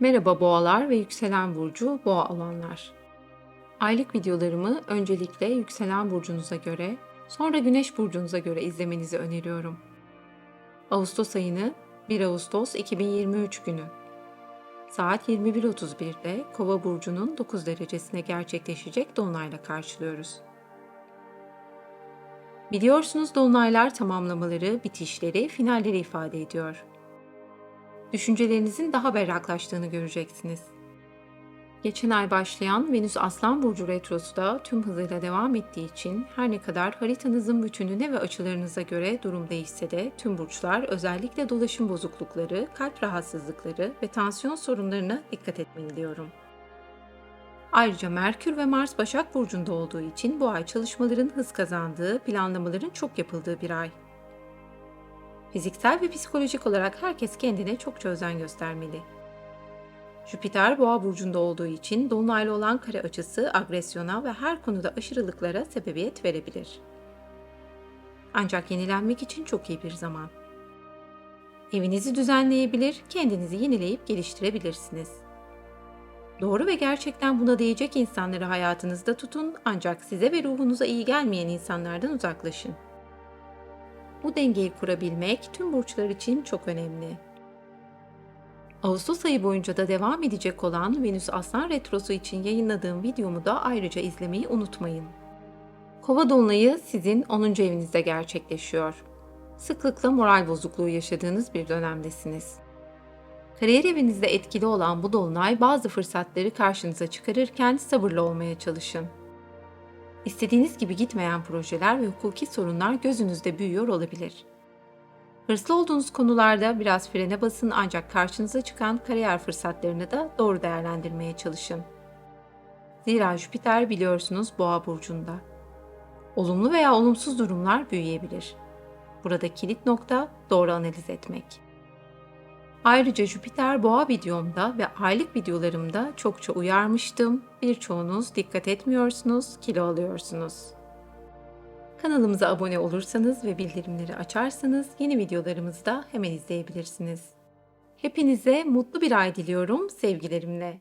Merhaba boğalar ve yükselen burcu boğa olanlar. Aylık videolarımı öncelikle yükselen burcunuza göre, sonra güneş burcunuza göre izlemenizi öneriyorum. Ağustos ayını 1 Ağustos 2023 günü. Saat 21.31'de Kova burcunun 9 derecesine gerçekleşecek dolunayla karşılıyoruz. Biliyorsunuz dolunaylar tamamlamaları, bitişleri, finalleri ifade ediyor düşüncelerinizin daha berraklaştığını göreceksiniz. Geçen ay başlayan Venüs Aslan Burcu Retrosu da tüm hızıyla devam ettiği için her ne kadar haritanızın bütününe ve açılarınıza göre durum değişse de tüm burçlar özellikle dolaşım bozuklukları, kalp rahatsızlıkları ve tansiyon sorunlarına dikkat etmeli diyorum. Ayrıca Merkür ve Mars Başak Burcu'nda olduğu için bu ay çalışmaların hız kazandığı, planlamaların çok yapıldığı bir ay. Fiziksel ve psikolojik olarak herkes kendine çokça özen göstermeli. Jüpiter boğa burcunda olduğu için dolunaylı olan kare açısı agresyona ve her konuda aşırılıklara sebebiyet verebilir. Ancak yenilenmek için çok iyi bir zaman. Evinizi düzenleyebilir, kendinizi yenileyip geliştirebilirsiniz. Doğru ve gerçekten buna değecek insanları hayatınızda tutun ancak size ve ruhunuza iyi gelmeyen insanlardan uzaklaşın. Bu dengeyi kurabilmek tüm burçlar için çok önemli. Ağustos ayı boyunca da devam edecek olan Venüs Aslan Retrosu için yayınladığım videomu da ayrıca izlemeyi unutmayın. Kova dolunayı sizin 10. evinizde gerçekleşiyor. Sıklıkla moral bozukluğu yaşadığınız bir dönemdesiniz. Kariyer evinizde etkili olan bu dolunay bazı fırsatları karşınıza çıkarırken sabırlı olmaya çalışın. İstediğiniz gibi gitmeyen projeler ve hukuki sorunlar gözünüzde büyüyor olabilir. Hırslı olduğunuz konularda biraz frene basın ancak karşınıza çıkan kariyer fırsatlarını da doğru değerlendirmeye çalışın. Zira Jüpiter biliyorsunuz Boğa burcunda. Olumlu veya olumsuz durumlar büyüyebilir. Burada kilit nokta doğru analiz etmek. Ayrıca Jüpiter boğa videomda ve aylık videolarımda çokça uyarmıştım. Birçoğunuz dikkat etmiyorsunuz, kilo alıyorsunuz. Kanalımıza abone olursanız ve bildirimleri açarsanız yeni videolarımızı da hemen izleyebilirsiniz. Hepinize mutlu bir ay diliyorum sevgilerimle.